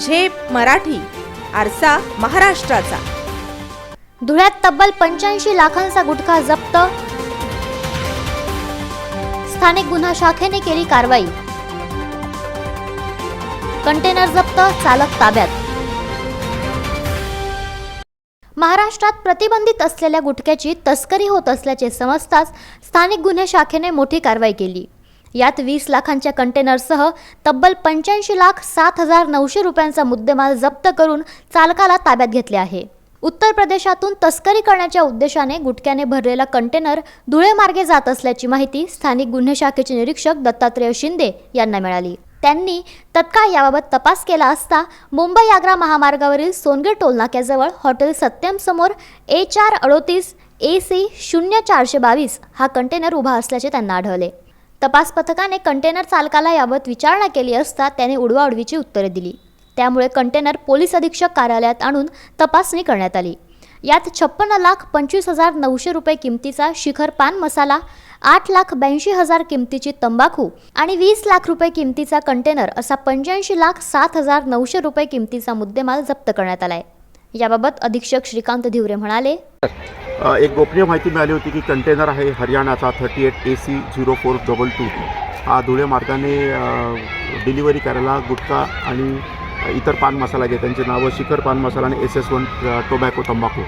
झेप मराठी आरसा महाराष्ट्राचा. धुळ्यात तब्बल पंच्याऐंशी लाखांचा गुटखा जप्त. स्थानिक गुन्हा शाखेने केली कारवाई. कंटेनर जप्त चालक ताब्यात. महाराष्ट्रात प्रतिबंधित असलेल्या गुटख्याची तस्करी होत असल्याचे समजताच स्थानिक गुन्हे शाखेने मोठी कारवाई केली. यात वीस लाखांच्या कंटेनरसह तब्बल पंच्याऐंशी लाख सात हजार नऊशे रुपयांचा मुद्देमाल जप्त करून चालकाला ताब्यात घेतले आहे. उत्तर प्रदेशातून तस्करी करण्याच्या उद्देशाने गुटख्याने भरलेला कंटेनर धुळे मार्गे जात असल्याची माहिती स्थानिक गुन्हे शाखेचे निरीक्षक दत्तात्रेय शिंदे यांना मिळाली. त्यांनी तत्काळ याबाबत तपास केला असता मुंबई आग्रा महामार्गावरील सोनगीर टोलनाक्याजवळ हॉटेल सत्यम समोर ए चार अडोतीस ए सी शून्य चारशे बावीस हा कंटेनर उभा असल्याचे त्यांना आढळले. तपास पथकाने कंटेनर चालकाला याबाबत विचारणा केली असता त्याने उडवाउडवीची उत्तरे दिली. त्यामुळे कंटेनर पोलीस अधीक्षक कार्यालयात आणून तपासणी करण्यात आली. यात छप्पन्न लाख पंचवीस हजार नऊशे रुपये किमतीचा शिखर पान मसाला आठ लाख ब्याऐंशी हजार किमतीची तंबाखू आणि वीस लाख रुपये किमतीचा कंटेनर असा पंच्याऐंशी लाख सात हजार नऊशे रुपये किमतीचा मुद्देमाल जप्त करण्यात आलाय. याबाबत अधीक्षक श्रीकांत धिवरे म्हणाले एक गोपनीय माहिती मिळाली होती की कंटेनर आहे हरियाणाचा thirty eight A C zero four double two हा धुळे मार्गाने डिलिव्हरी करायला गुटखा आणि इतर पान मसाला घे त्यांचे नावं शिखर पान मसाला आणि एस एस वन टोबॅको तंबाखू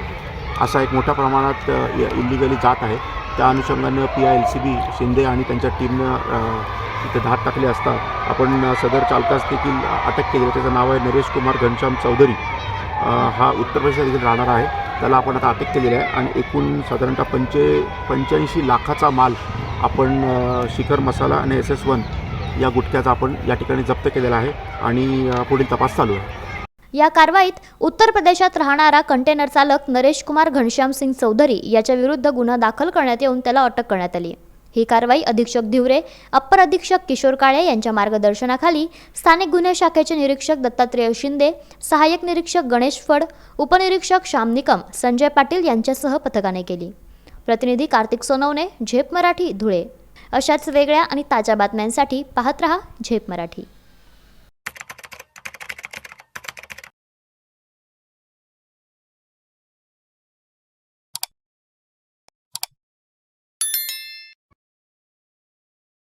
असा एक मोठ्या प्रमाणात इलिगली जात आहे. त्या अनुषंगानं P I L C B Shinde आणि त्यांच्या टीमनं अ, इथे धाड टाकली असता आपण सदर चालकास देखील अटक केली. त्याचं नाव आहे नरेश कुमार घनश्याम चौधरी. हा उत्तर प्रदेशात देखील राहणार आहे. त्याला आपण आता अटक केलेली आहे. आणि एकूण साधारणतः पंचे पंच्याऐंशी लाखाचा माल आपण शिखर मसाला आणि एस एस वन या गुटख्याचा आपण या ठिकाणी जप्त केलेला आहे. आणि पुढील तपास चालू आहे. या कारवाईत उत्तर प्रदेशात राहणारा कंटेनर चालक नरेश कुमार घनश्याम सिंग चौधरी याच्या विरुद्ध गुन्हा दाखल करण्यात येऊन त्याला अटक करण्यात आली. ही कारवाई अधीक्षक धिवरे अप्पर अधीक्षक किशोर काळे यांच्या मार्गदर्शनाखाली स्थानिक गुन्हे शाखेचे निरीक्षक दत्तात्रेय शिंदे सहाय्यक निरीक्षक गणेश फड उपनिरीक्षक श्याम निकम संजय पाटील यांच्यासह पथकाने केली. प्रतिनिधी कार्तिक सोनवणे झेप मराठी धुळे. अशाच वेगळ्या आणि ताज्या बातम्यांसाठी पाहत रहा झेप मराठी.